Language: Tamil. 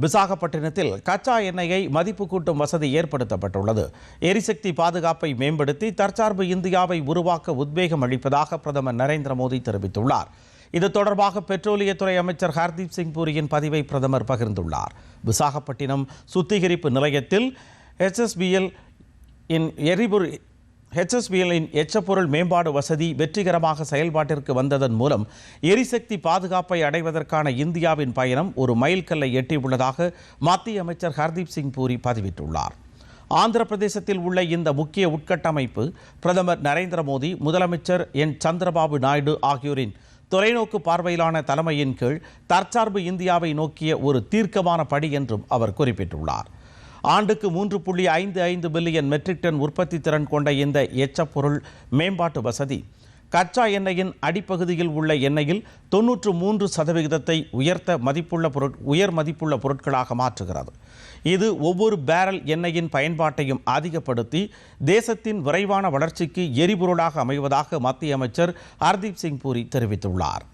விசாகப்பட்டினத்தில் கச்சா எண்ணெயை மதிப்பு கூட்டும் வசதி ஏற்படுத்தப்பட்டுள்ளது. எரிசக்தி பாதுகாப்பை மேம்படுத்தி தற்சார்பு இந்தியாவை உருவாக்க உத்வேகம் அளிப்பதாக பிரதமர் நரேந்திர மோடி தெரிவித்துள்ளார். இது தொடர்பாக பெட்ரோலியத்துறை அமைச்சர் ஹர்தீப் சிங் பூரியின் பதிவை பிரதமர் பகிர்ந்துள்ளார். விசாகப்பட்டினம் சுத்திகரிப்பு நிலையத்தில் ஹெச்எஸ்பிஎல் இன் எரிபொருள் ஹெச்எஸ்பிஎல்லின் எச்சப்பொருள் மேம்பாடு வசதி வெற்றிகரமாக செயல்பாட்டிற்கு வந்ததன் மூலம் எரிசக்தி பாதுகாப்பை அடைவதற்கான இந்தியாவின் பயணம் ஒரு மைல்கல்லை எட்டியுள்ளதாக மத்திய அமைச்சர் ஹர்தீப் சிங் பூரி பதிவிட்டுள்ளார். ஆந்திர பிரதேசத்தில் உள்ள இந்த முக்கிய உட்கட்டமைப்பு பிரதமர் நரேந்திர மோடி முதலமைச்சர் என். சந்திரபாபு நாயுடு ஆகியோரின் தொலைநோக்கு பார்வையிலான தலைமையின் கீழ் தற்சார்பு இந்தியாவை நோக்கிய ஒரு தீர்க்கமான படி என்றும் அவர் குறிப்பிட்டுள்ளார். ஆண்டுக்கு மூன்று புள்ளி ஐந்து ஐந்து பில்லியன் மெட்ரிக் டன் உற்பத்தி திறன் கொண்ட இந்த எச்சப்பொருள் மேம்பாட்டு வசதி. கச்சா எண்ணெயின் அடிப்பகுதியில் உள்ள எண்ணெயில் தொன்னூற்று மூன்று சதவிகிதத்தை உயர்த்த மதிப்புள்ள பொருட் உயர் மதிப்புள்ள பொருட்களாக மாற்றுகிறது. இது ஒவ்வொரு பேரல் எண்ணெயின் பயன்பாட்டையும் அதிகப்படுத்தி தேசத்தின் விரைவான வளர்ச்சிக்கு எரிபொருளாக அமைவதாக மத்திய அமைச்சர் ஹர்தீப் சிங் பூரி தெரிவித்துள்ளார்.